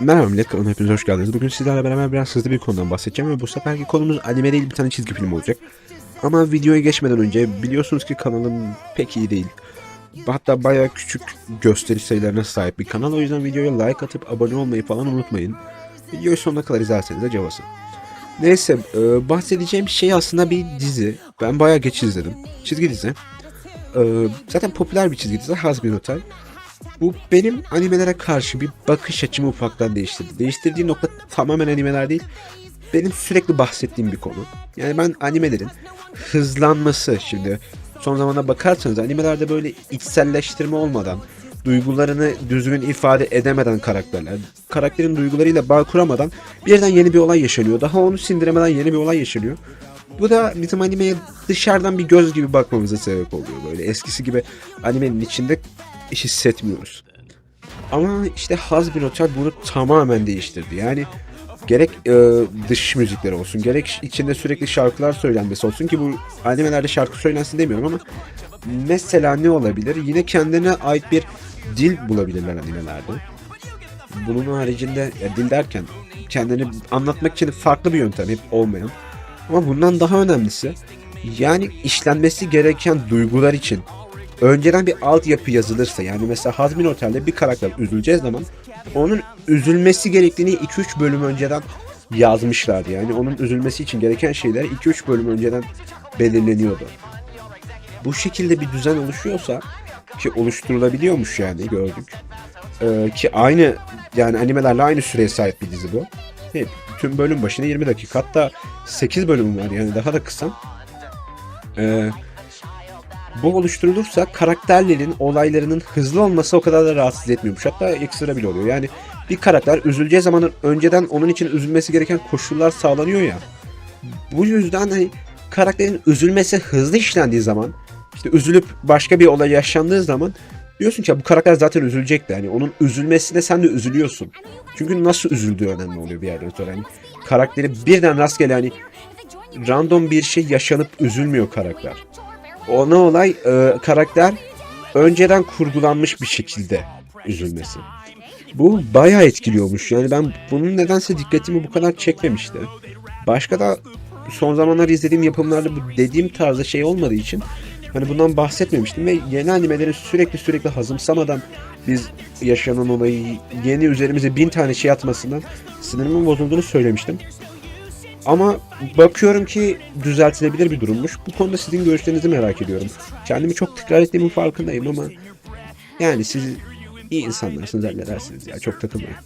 Merhaba millet kanalıma hepiniz hoş geldiniz. Bugün sizlerle beraber biraz hızlı bir konudan bahsedeceğim ve bu seferki konumuz anime değil bir tane çizgi film olacak. Ama videoya geçmeden önce biliyorsunuz ki kanalım pek iyi değil. Hatta bayağı küçük gösteriş sayılarına sahip bir kanal. O yüzden videoya like atıp abone olmayı falan unutmayın. Videoyu sonuna kadar izlerseniz de cevası. Neyse e, bahsedeceğim şey aslında bir dizi. Ben bayağı geç izledim. Çizgi dizi. E, zaten popüler bir çizgi dizi. Hazbin Hotel. Bu benim animelere karşı bir bakış açımı ufaktan değiştirdi. Değiştirdiği nokta tamamen animeler değil. Benim sürekli bahsettiğim bir konu. Yani ben animelerin hızlanması şimdi son zamana bakarsanız animelerde böyle içselleştirme olmadan duygularını düzgün ifade edemeden karakterler, karakterin duygularıyla bağ kuramadan birden yeni bir olay yaşanıyor. Daha onu sindiremeden yeni bir olay yaşanıyor. Bu da bizim animeye dışarıdan bir göz gibi bakmamıza sebep oluyor. Böyle eskisi gibi animenin içinde hissetmiyoruz. Ama işte Hazbin Hotel bunu tamamen değiştirdi. Yani gerek e, dış müzikler olsun, gerek içinde sürekli şarkılar söylenmesi olsun ki bu animelerde şarkı söylensin demiyorum ama mesela ne olabilir? Yine kendine ait bir dil bulabilirler animelerde. Bunun haricinde ya dil derken kendini anlatmak için farklı bir yöntem hep olmayan. Ama bundan daha önemlisi yani işlenmesi gereken duygular için önceden bir altyapı yazılırsa yani mesela Hazmin Otel'de bir karakter üzüleceği zaman onun üzülmesi gerektiğini 2-3 bölüm önceden yazmışlardı. Yani onun üzülmesi için gereken şeyler 2-3 bölüm önceden belirleniyordu. Bu şekilde bir düzen oluşuyorsa ki oluşturulabiliyormuş yani gördük. Ee, ki aynı yani animelerle aynı süreye sahip bir dizi bu. Hep tüm bölüm başına 20 dakika hatta 8 bölüm var yani daha da kısa. Ee, bu oluşturulursa karakterlerin olaylarının hızlı olması o kadar da rahatsız etmiyormuş. Hatta ekstra bile oluyor. Yani bir karakter üzüleceği zaman önceden onun için üzülmesi gereken koşullar sağlanıyor ya. Bu yüzden hani karakterin üzülmesi hızlı işlendiği zaman işte üzülüp başka bir olay yaşandığı zaman diyorsun ki ya bu karakter zaten üzülecekti. Hani onun üzülmesine sen de üzülüyorsun. Çünkü nasıl üzüldüğü önemli oluyor bir yerden sonra. Hani karakteri birden rastgele hani random bir şey yaşanıp üzülmüyor karakter ona olay e, karakter önceden kurgulanmış bir şekilde üzülmesi. Bu bayağı etkiliyormuş. Yani ben bunun nedense dikkatimi bu kadar çekmemişti. Başka da son zamanlar izlediğim yapımlarda bu dediğim tarzda şey olmadığı için hani bundan bahsetmemiştim ve yeni animelerin sürekli sürekli hazımsamadan biz yaşanan olayı yeni üzerimize bin tane şey atmasından sinirimin bozulduğunu söylemiştim. Ama bakıyorum ki düzeltilebilir bir durummuş. Bu konuda sizin görüşlerinizi merak ediyorum. Kendimi çok tekrar ettiğimin farkındayım ama yani siz iyi insanlarsınız halledersiniz ya çok takılmayın.